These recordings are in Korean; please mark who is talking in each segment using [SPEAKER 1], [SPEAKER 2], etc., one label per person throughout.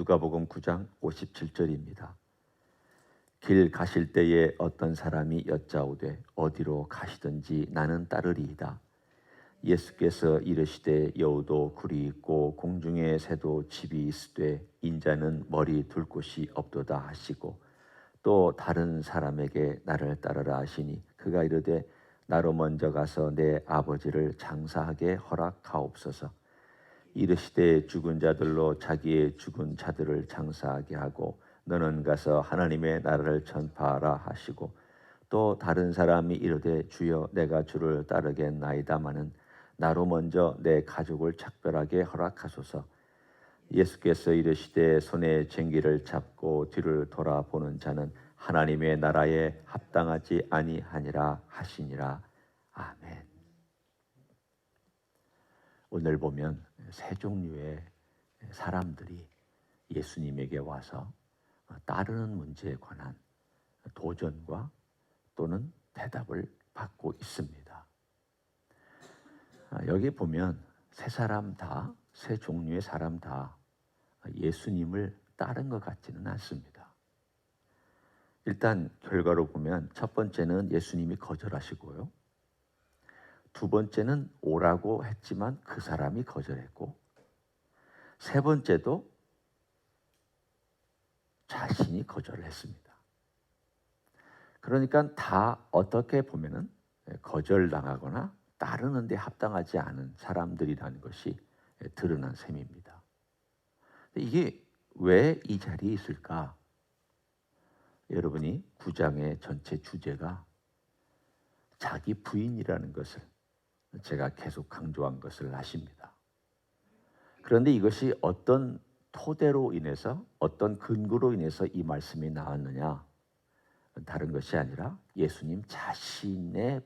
[SPEAKER 1] 누가복음 9장 57절입니다. 길 가실 때에 어떤 사람이 여짜오되 어디로 가시든지 나는 따르리이다. 예수께서 이르시되 여우도 굴이 있고 공중의 새도 집이 있으되 인자는 머리 둘 곳이 없도다 하시고 또 다른 사람에게 나를 따르라 하시니 그가 이르되 나로 먼저 가서 내 아버지를 장사하게 허락하옵소서 이르시되 죽은 자들로 자기의 죽은 자들을 장사하게 하고 너는 가서 하나님의 나라를 전파하라 하시고 또 다른 사람이 이르되 주여 내가 주를 따르겠나이다마는 나로 먼저 내 가족을 작별하게 허락하소서 예수께서 이르시되 손에 쟁기를 잡고 뒤를 돌아보는 자는 하나님의 나라에 합당하지 아니하니라 하시니라 아멘. 오늘 보면 세 종류의 사람들이 예수님에게 와서 따르는 문제에 관한 도전과 또는 대답을 받고 있습니다. 아, 여기 보면 세 사람 다, 세 종류의 사람 다 예수님을 따른 것 같지는 않습니다. 일단 결과로 보면 첫 번째는 예수님이 거절하시고요. 두 번째는 오라고 했지만 그 사람이 거절했고 세 번째도 자신이 거절을 했습니다. 그러니까 다 어떻게 보면은 거절당하거나 따르는데 합당하지 않은 사람들이라는 것이 드러난 셈입니다. 이게 왜 이 자리에 있을까? 여러분이 구장의 전체 주제가 자기 부인이라는 것을 제가 계속 강조한 것을 아십니다. 그런데 이것이 어떤 토대로 인해서 어떤 근거로 인해서 이 말씀이 나왔느냐? 다른 것이 아니라 예수님 자신의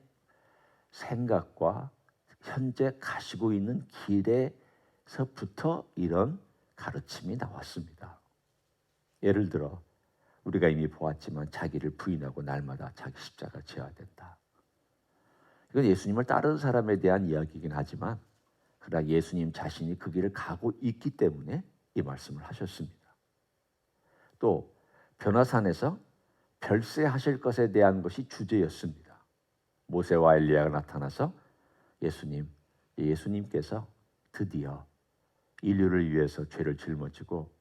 [SPEAKER 1] 생각과 현재 가시고 있는 길에서부터 이런 가르침이 나왔습니다. 예를 들어 우리가 이미 보았지만 자기를 부인하고 날마다 자기 십자가 지어야 된다. 이건 예수님을 따르는 사람에 대한 이야기이긴 하지만 그러나 예수님 자신이 그 길을 가고 있기 때문에 이 말씀을 하셨습니다. 또 변화산에서 별세하실 것에 대한 것이 주제였습니다. 모세와 엘리야가 나타나서 예수님, 예수님께서 드디어 인류를 위해서 죄를 짊어지고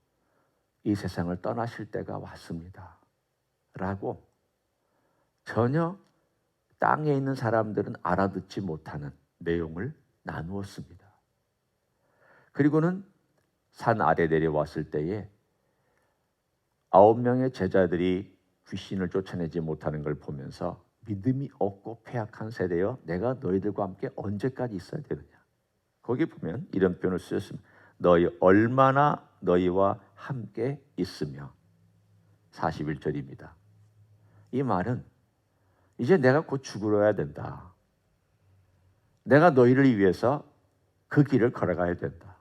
[SPEAKER 1] 이 세상을 떠나실 때가 왔습니다. 라고 전혀 땅에 있는 사람들은 알아듣지 못하는 내용을 나누었습니다. 그리고는 산 아래 내려왔을 때에 아홉 명의 제자들이 귀신을 쫓아내지 못하는 걸 보면서 믿음이 없고 폐악한 세대여 내가 너희들과 함께 언제까지 있어야 되느냐. 거기 보면 이런 표현을 쓰였습니다. 너희 얼마나 너희와 함께 있으며. 41절입니다. 이 말은 이제 내가 곧 죽으러야 된다 내가 너희를 위해서 그 길을 걸어가야 된다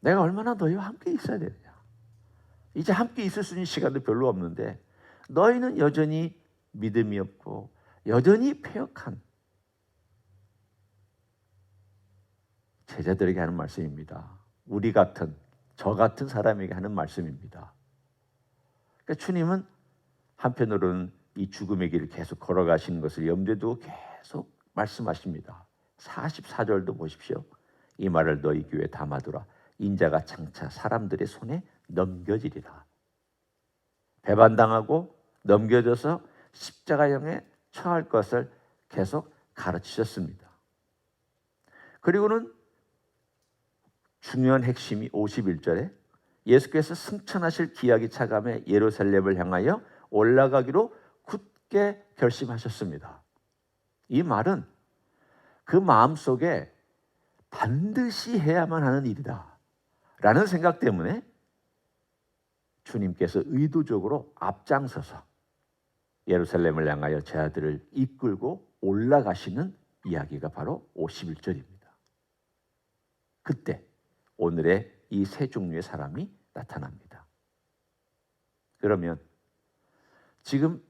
[SPEAKER 1] 내가 얼마나 너희와 함께 있어야 되느냐 이제 함께 있을 수 있는 시간도 별로 없는데 너희는 여전히 믿음이 없고 여전히 폐역한 제자들에게 하는 말씀입니다. 우리 같은 저 같은 사람에게 하는 말씀입니다. 그러니까 주님은 한편으로는 이 죽음의 길을 계속 걸어가시는 것을 염두에 두고 계속 말씀하십니다. 44절도 보십시오. 이 말을 너희 교회에 담아두라. 인자가 장차 사람들의 손에 넘겨지리라. 배반당하고 넘겨져서 십자가형에 처할 것을 계속 가르치셨습니다. 그리고는 중요한 핵심이 51절에 예수께서 승천하실 기약이 차감해 예루살렘을 향하여 올라가기로 굳게 결심하셨습니다. 이 말은 그 마음 속에 반드시 해야만 하는 일이다. 라는 생각 때문에 주님께서 의도적으로 앞장서서 예루살렘을 향하여 제 아들을 이끌고 올라가시는 이야기가 바로 51절입니다. 그때 오늘의 이 세 종류의 사람이 나타납니다. 그러면 지금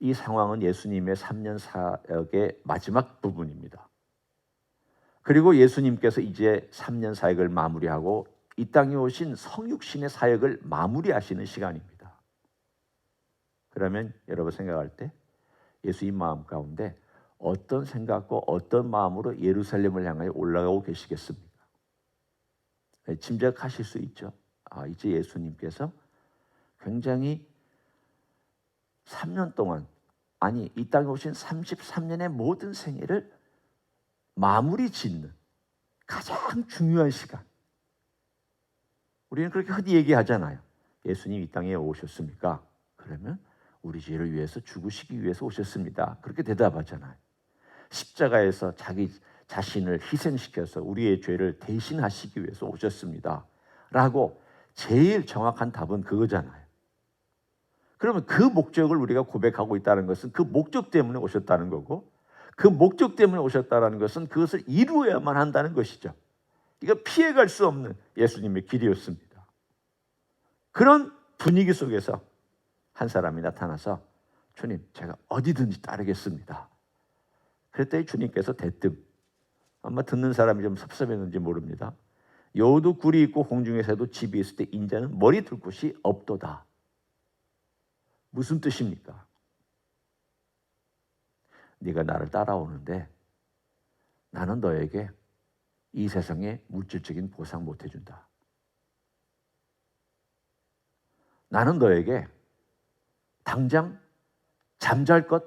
[SPEAKER 1] 이 상황은 예수님의 3년 사역의 마지막 부분입니다. 그리고 예수님께서 이제 3년 사역을 마무리하고 이 땅에 오신 성육신의 사역을 마무리하시는 시간입니다. 그러면 여러분 생각할 때 예수님 마음 가운데 어떤 생각과 어떤 마음으로 예루살렘을 향하여 올라가고 계시겠습니까? 네, 짐작하실 수 있죠. 아, 이제 예수님께서 굉장히 3년 동안 아니 이 땅에 오신 33년의 모든 생애를 마무리 짓는 가장 중요한 시간. 우리는 그렇게 흔히 얘기하잖아요. 예수님 이 땅에 오셨습니까? 그러면 우리 죄를 위해서 죽으시기 위해서 오셨습니다. 그렇게 대답하잖아요. 십자가에서 자기 자신을 희생시켜서 우리의 죄를 대신하시기 위해서 오셨습니다. 라고 제일 정확한 답은 그거잖아요. 그러면 그 목적을 우리가 고백하고 있다는 것은 그 목적 때문에 오셨다는 거고 그 목적 때문에 오셨다는 것은 그것을 이루어야만 한다는 것이죠. 이거 피해갈 수 없는 예수님의 길이었습니다. 그런 분위기 속에서 한 사람이 나타나서 주님, 제가 어디든지 따르겠습니다. 그랬더니 주님께서 대뜸 아마 듣는 사람이 좀 섭섭했는지 모릅니다. 여우도 굴이 있고 공중에 새도 집이 있을 때 인자는 머리 둘 곳이 없도다. 무슨 뜻입니까? 네가 나를 따라오는데 나는 너에게 이 세상에 물질적인 보상 못 해준다. 나는 너에게 당장 잠잘 것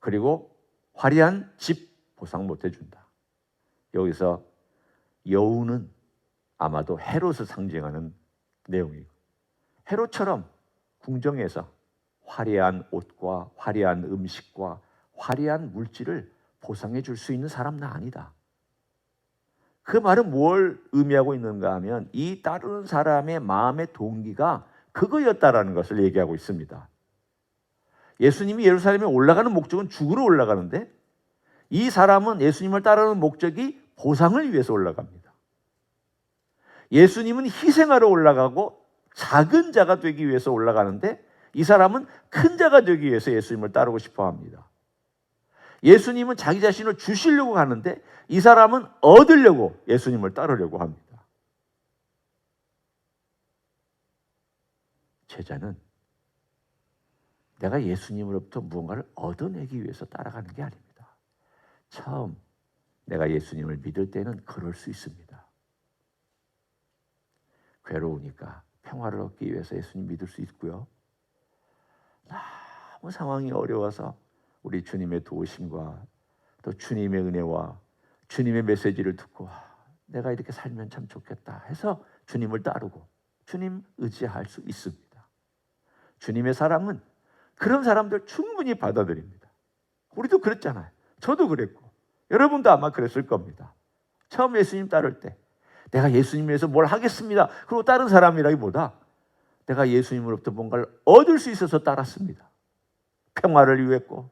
[SPEAKER 1] 그리고 화려한 집 보상 못 해준다. 여기서 여우는 아마도 헤롯을 상징하는 내용이고 헤롯처럼 궁정에서 화려한 옷과 화려한 음식과 화려한 물질을 보상해 줄 수 있는 사람은 아니다. 그 말은 뭘 의미하고 있는가 하면 이 따르는 사람의 마음의 동기가 그거였다라는 것을 얘기하고 있습니다. 예수님이 예루살렘에 올라가는 목적은 죽으러 올라가는데 이 사람은 예수님을 따르는 목적이 보상을 위해서 올라갑니다. 예수님은 희생하러 올라가고 작은 자가 되기 위해서 올라가는데 이 사람은 큰 자가 되기 위해서 예수님을 따르고 싶어 합니다. 예수님은 자기 자신을 주시려고 하는데 이 사람은 얻으려고 예수님을 따르려고 합니다. 제자는 내가 예수님으로부터 무언가를 얻어내기 위해서 따라가는 게 아닙니다. 처음 내가 예수님을 믿을 때는 그럴 수 있습니다. 괴로우니까 평화를 얻기 위해서 예수님 믿을 수 있고요. 너무 상황이 어려워서 우리 주님의 도우심과 또 주님의 은혜와 주님의 메시지를 듣고 내가 이렇게 살면 참 좋겠다 해서 주님을 따르고 주님 의지할 수 있습니다. 주님의 사랑은 그런 사람들 충분히 받아들입니다. 우리도 그랬잖아요. 저도 그랬고 여러분도 아마 그랬을 겁니다. 처음 예수님 따를 때 내가 예수님 위해서 뭘 하겠습니다. 그리고 다른 사람이라기보다 내가 예수님으로부터 뭔가를 얻을 수 있어서 따랐습니다. 평화를 위했고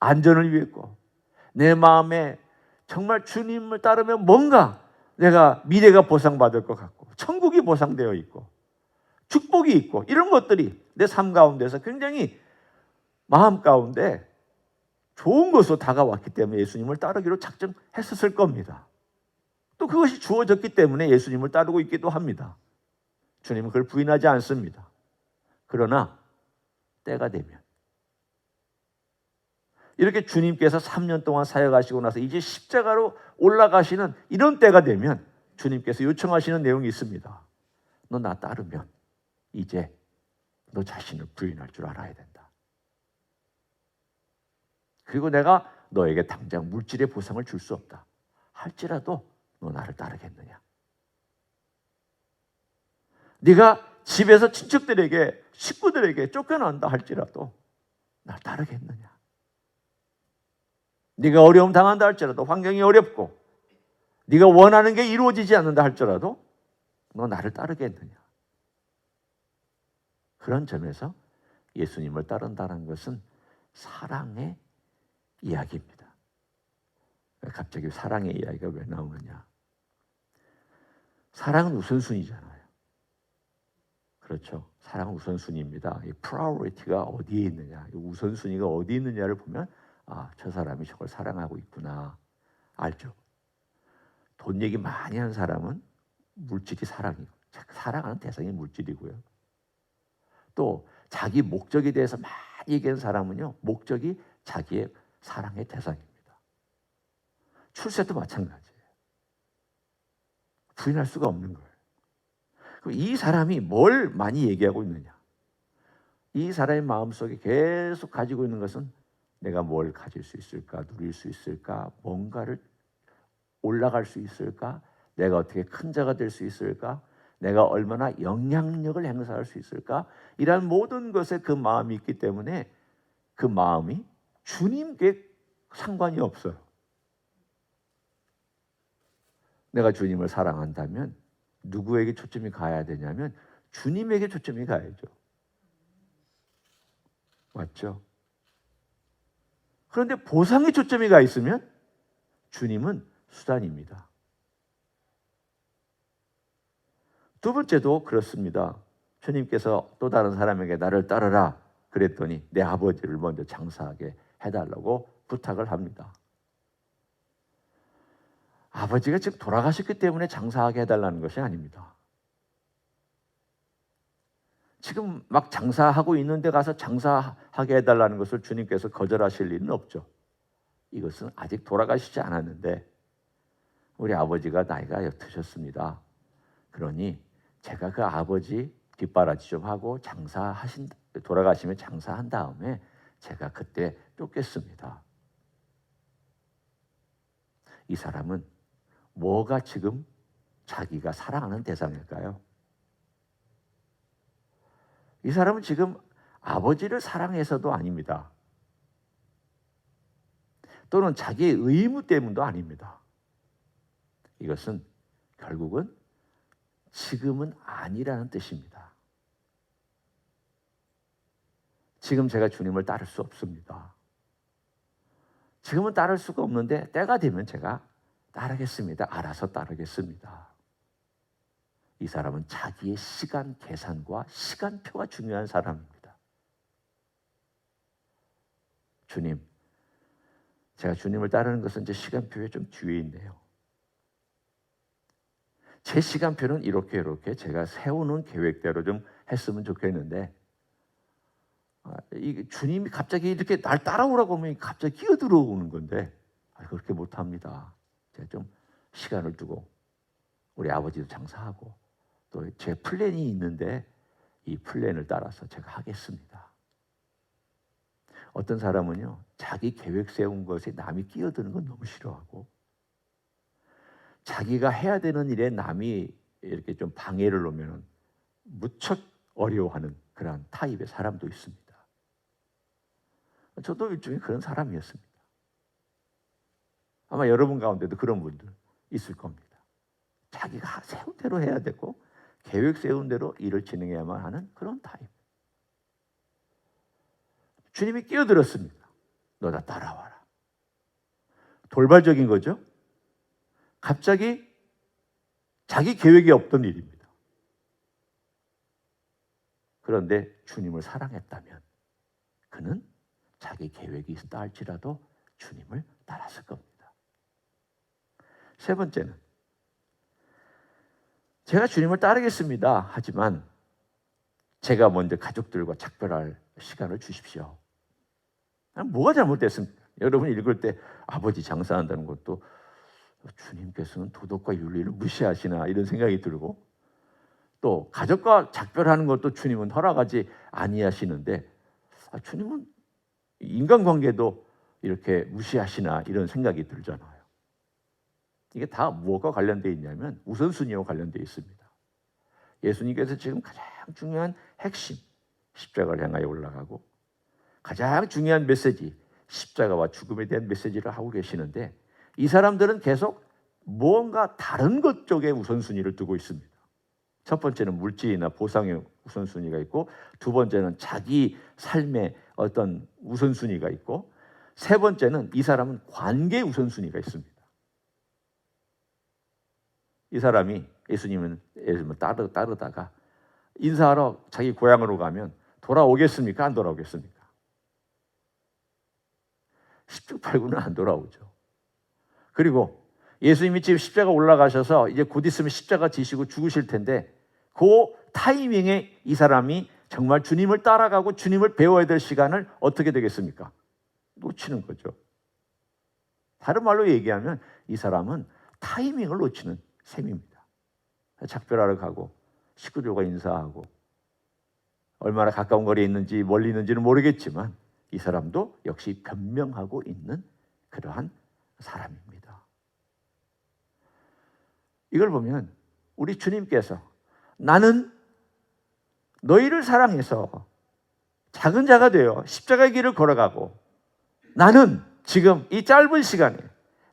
[SPEAKER 1] 안전을 위했고 내 마음에 정말 주님을 따르면 뭔가 내가 미래가 보상받을 것 같고 천국이 보상되어 있고 축복이 있고 이런 것들이 내 삶 가운데서 굉장히 마음 가운데 좋은 것으로 다가왔기 때문에 예수님을 따르기로 작정했었을 겁니다. 또 그것이 주어졌기 때문에 예수님을 따르고 있기도 합니다. 주님은 그걸 부인하지 않습니다. 그러나 때가 되면 이렇게 주님께서 3년 동안 사역하시고 나서 이제 십자가로 올라가시는 이런 때가 되면 주님께서 요청하시는 내용이 있습니다. 너 나 따르면 이제 너 자신을 부인할 줄 알아야 된다. 그리고 내가 너에게 당장 물질의 보상을 줄 수 없다. 할지라도 너 나를 따르겠느냐? 네가 집에서 친척들에게 식구들에게 쫓겨난다 할지라도 날 따르겠느냐? 네가 어려움 당한다 할지라도 환경이 어렵고 네가 원하는 게 이루어지지 않는다 할지라도 너 나를 따르겠느냐? 그런 점에서 예수님을 따른다는 것은 사랑의 이야기입니다. 갑자기 사랑의 이야기가 왜 나오느냐? 사랑은 우선순위잖아요. 그렇죠. 사랑은 우선순위입니다. 이 프라이어리티가 어디에 있느냐, 우선순위가 어디 있느냐를 보면 아, 저 사람이 저걸 사랑하고 있구나 알죠. 돈 얘기 많이 한 사람은 물질이 사랑이고 사랑하는 대상이 물질이고요. 또 자기 목적에 대해서 많이 얘기하는 사람은요. 목적이 자기의 사랑의 대상입니다. 출세도 마찬가지예요. 부인할 수가 없는 거예요. 그럼 이 사람이 뭘 많이 얘기하고 있느냐? 이 사람의 마음속에 계속 가지고 있는 것은 내가 뭘 가질 수 있을까, 누릴 수 있을까, 뭔가를 올라갈 수 있을까, 내가 어떻게 큰 자가 될 수 있을까, 내가 얼마나 영향력을 행사할 수 있을까, 이런 모든 것에 그 마음이 있기 때문에 그 마음이 주님께 상관이 없어요. 내가 주님을 사랑한다면 누구에게 초점이 가야 되냐면 주님에게 초점이 가야죠. 맞죠? 그런데 보상에 초점이 가 있으면 주님은 수단입니다. 두 번째도 그렇습니다. 주님께서 또 다른 사람에게 나를 따르라 그랬더니 내 아버지를 먼저 장사하게 해달라고 부탁을 합니다. 아버지가 지금 돌아가셨기 때문에 장사하게 해달라는 것이 아닙니다. 지금 막 장사하고 있는데 가서 장사하게 해달라는 것을 주님께서 거절하실 일은 없죠. 이것은 아직 돌아가시지 않았는데 우리 아버지가 나이가 드셨습니다. 그러니 제가 그 아버지 뒷바라지 좀 하고 장사하신 돌아가시면 장사한 다음에 제가 그때 쫓겠습니다. 이 사람은 뭐가 지금 자기가 사랑하는 대상일까요? 이 사람은 지금 아버지를 사랑해서도 아닙니다. 또는 자기의 의무 때문도 아닙니다. 이것은 결국은 지금은 아니라는 뜻입니다. 지금 제가 주님을 따를 수 없습니다. 지금은 따를 수가 없는데 때가 되면 제가 따르겠습니다. 알아서 따르겠습니다. 이 사람은 자기의 시간 계산과 시간표가 중요한 사람입니다. 주님, 제가 주님을 따르는 것은 이제 시간표에 좀 뒤에 있네요. 제 시간표는 이렇게 이렇게 제가 세우는 계획대로 좀 했으면 좋겠는데 아, 이 주님이 갑자기 이렇게 날 따라오라고 하면 갑자기 끼어들어오는 건데 아, 그렇게 못합니다. 제가 좀 시간을 두고 우리 아버지도 장사하고 또 제 플랜이 있는데 이 플랜을 따라서 제가 하겠습니다. 어떤 사람은요 자기 계획 세운 것에 남이 끼어드는 건 너무 싫어하고 자기가 해야 되는 일에 남이 이렇게 좀 방해를 놓으면 무척 어려워하는 그런 타입의 사람도 있습니다. 저도 일종의 그런 사람이었습니다. 아마 여러분 가운데도 그런 분들 있을 겁니다. 자기가 세운 대로 해야 되고 계획 세운 대로 일을 진행해야만 하는 그런 타입. 주님이 끼어들었습니다. 너다 따라와라. 돌발적인 거죠. 갑자기 자기 계획이 없던 일입니다. 그런데 주님을 사랑했다면 그는 자기 계획이 있다 할지라도 주님을 따랐을 겁니다. 세 번째는 제가 주님을 따르겠습니다. 하지만 제가 먼저 가족들과 작별할 시간을 주십시오. 뭐가 잘못됐습니까? 여러분 읽을 때 아버지 장사한다는 것도 주님께서는 도덕과 윤리를 무시하시나 이런 생각이 들고 또 가족과 작별하는 것도 주님은 허락하지 아니하시는데 아, 주님은 인간관계도 이렇게 무시하시나 이런 생각이 들잖아요. 이게 다 무엇과 관련되어 있냐면 우선순위와 관련되어 있습니다. 예수님께서 지금 가장 중요한 핵심 십자가를 향하여 올라가고 가장 중요한 메시지 십자가와 죽음에 대한 메시지를 하고 계시는데 이 사람들은 계속 무언가 다른 것 쪽에 우선순위를 두고 있습니다. 첫 번째는 물질이나 보상의 우선순위가 있고 두 번째는 자기 삶의 어떤 우선순위가 있고 세 번째는 이 사람은 관계 우선순위가 있습니다. 이 사람이 예수님은 예수님을 따르, 따르다가 인사하러 자기 고향으로 가면 돌아오겠습니까? 안 돌아오겠습니까? 10주 8구는 안 돌아오죠. 그리고 예수님이 지금 십자가 올라가셔서 이제 곧 있으면 십자가 지시고 죽으실 텐데 그 타이밍에 이 사람이 정말 주님을 따라가고 주님을 배워야 될 시간을 어떻게 되겠습니까? 놓치는 거죠. 다른 말로 얘기하면 이 사람은 타이밍을 놓치는 셈입니다. 작별하러 가고 식구들과 인사하고 얼마나 가까운 거리에 있는지 멀리 있는지는 모르겠지만 이 사람도 역시 변명하고 있는 그러한 사람입니다. 이걸 보면 우리 주님께서 나는 너희를 사랑해서 작은 자가 되어 십자가의 길을 걸어가고 나는 지금 이 짧은 시간에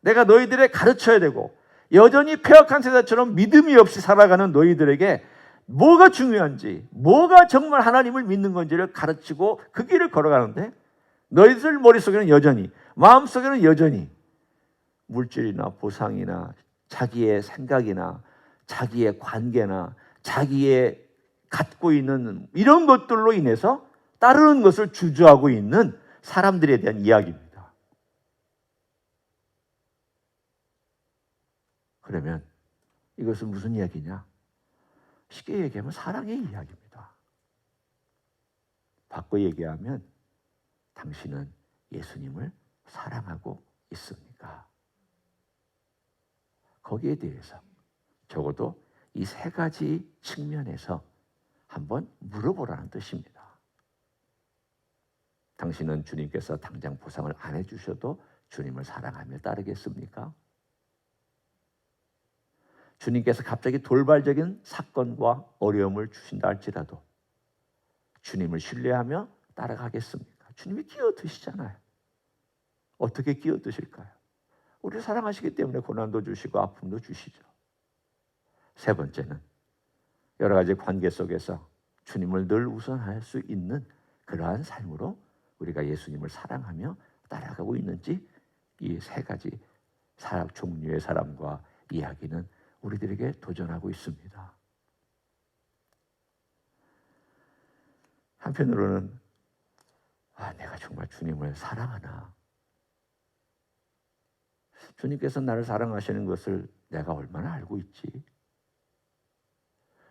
[SPEAKER 1] 내가 너희들에 가르쳐야 되고 여전히 폐역한 세대처럼 믿음이 없이 살아가는 너희들에게 뭐가 중요한지, 뭐가 정말 하나님을 믿는 건지를 가르치고 그 길을 걸어가는데 너희들 머릿속에는 여전히, 마음속에는 여전히 물질이나 보상이나 자기의 생각이나 자기의 관계나 자기의 갖고 있는 이런 것들로 인해서 따르는 것을 주저하고 있는 사람들에 대한 이야기입니다. 그러면 이것은 무슨 이야기냐? 쉽게 얘기하면 사랑의 이야기입니다. 바꿔 얘기하면 당신은 예수님을 사랑하고 있습니까? 거기에 대해서 적어도 이 세 가지 측면에서 한번 물어보라는 뜻입니다. 당신은 주님께서 당장 보상을 안 해주셔도 주님을 사랑하며 따르겠습니까? 주님께서 갑자기 돌발적인 사건과 어려움을 주신다 할지라도 주님을 신뢰하며 따라가겠습니까? 주님이 끼어드시잖아요. 어떻게 끼어드실까요? 우리를 사랑하시기 때문에 고난도 주시고 아픔도 주시죠. 세 번째는 여러 가지 관계 속에서 주님을 늘 우선할 수 있는 그러한 삶으로 우리가 예수님을 사랑하며 따라가고 있는지 이 세 가지 사람 종류의 사람과 이야기는 우리들에게 도전하고 있습니다. 한편으로는 아, 내가 정말 주님을 사랑하나? 주님께서 나를 사랑하시는 것을 내가 얼마나 알고 있지?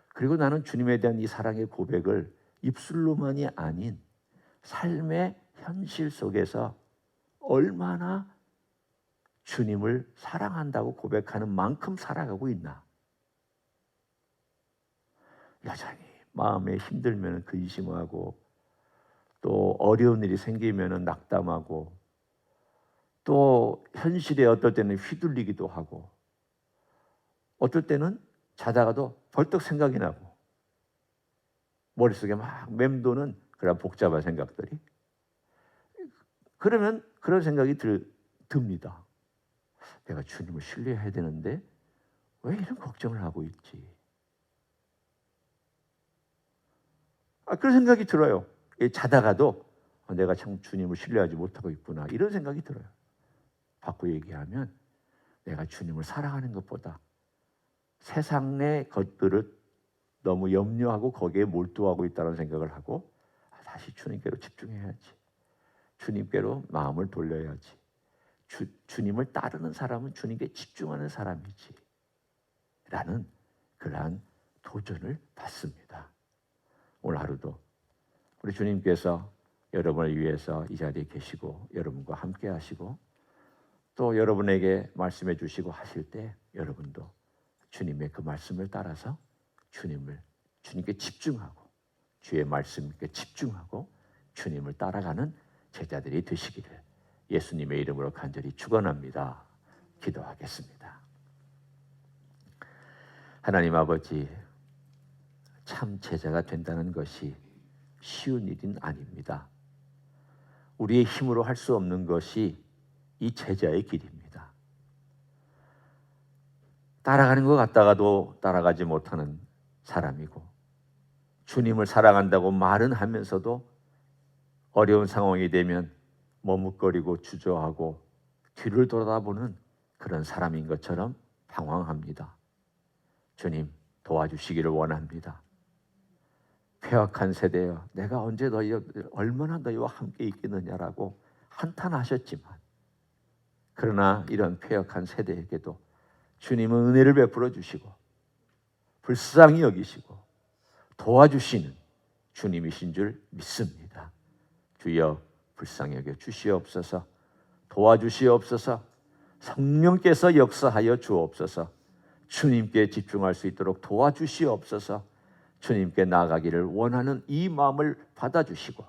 [SPEAKER 1] 그리고 나는 주님에 대한 이 사랑의 고백을 입술로만이 아닌 삶의 현실 속에서 얼마나 주님을 사랑한다고 고백하는 만큼 살아가고 있나? 여전히 마음에 힘들면 근심하고 또 어려운 일이 생기면 낙담하고 또 현실에 어떨 때는 휘둘리기도 하고 어떨 때는 자다가도 벌떡 생각이 나고 머릿속에 막 맴도는 그런 복잡한 생각들이 그러면 그런 생각이 들, 듭니다. 내가 주님을 신뢰해야 되는데 왜 이런 걱정을 하고 있지? 아, 그런 생각이 들어요. 자다가도 어, 내가 참 주님을 신뢰하지 못하고 있구나 이런 생각이 들어요. 바꿔 얘기하면 내가 주님을 사랑하는 것보다 세상의 것들을 너무 염려하고 거기에 몰두하고 있다는 생각을 하고 아, 다시 주님께로 집중해야지. 주님께로 마음을 돌려야지. 주, 주님을 따르는 사람은 주님께 집중하는 사람이지. 라는 그러한 도전을 받습니다. 오늘 하루도 우리 주님께서 여러분을 위해서 이 자리에 계시고 여러분과 함께 하시고 또 여러분에게 말씀해 주시고 하실 때 여러분도 주님의 그 말씀을 따라서 주님을 주님께 집중하고 주의 말씀께 집중하고 주님을 따라가는 제자들이 되시기를 예수님의 이름으로 간절히 축원합니다. 기도하겠습니다. 하나님 아버지 참 제자가 된다는 것이 쉬운 일은 아닙니다. 우리의 힘으로 할 수 없는 것이 이 제자의 길입니다. 따라가는 것 같다가도 따라가지 못하는 사람이고 주님을 사랑한다고 말은 하면서도 어려운 상황이 되면 머뭇거리고 주저하고 뒤를 돌아보는 그런 사람인 것처럼 방황합니다. 주님 도와주시기를 원합니다. 폐악한 세대여 내가 언제 너희 얼마나 너희와 함께 있겠느냐라고 한탄하셨지만 그러나 이런 폐역한 세대에게도 주님은 은혜를 베풀어 주시고 불쌍히 여기시고 도와주시는 주님이신 줄 믿습니다. 주여 불쌍히 여겨 주시옵소서 도와주시옵소서 성령께서 역사하여 주옵소서 주님께 집중할 수 있도록 도와주시옵소서 주님께 나아가기를 원하는 이 마음을 받아주시고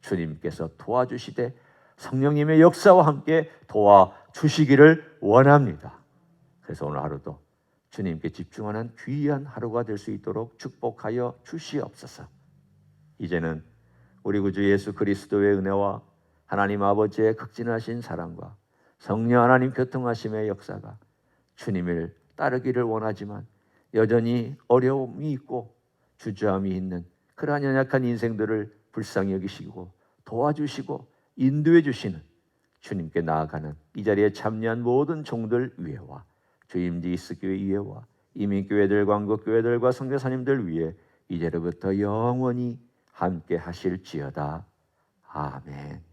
[SPEAKER 1] 주님께서 도와주시되 성령님의 역사와 함께 도와주시기를 원합니다. 그래서 오늘 하루도 주님께 집중하는 귀한 하루가 될 수 있도록 축복하여 주시옵소서. 이제는 우리 구주 예수 그리스도의 은혜와 하나님 아버지의 극진하신 사랑과 성령 하나님 교통하심의 역사가 주님을 따르기를 원하지만 여전히 어려움이 있고 주저함이 있는 그러한 연약한 인생들을 불쌍히 여기시고 도와주시고 인도해 주시는 주님께 나아가는 이 자리에 참여한 모든 종들 위에와 주임지 이스교회 위에와 이민교회들 광국교회들과 성교사님들 위해 이제로부터 영원히 함께 하실지어다. 아멘.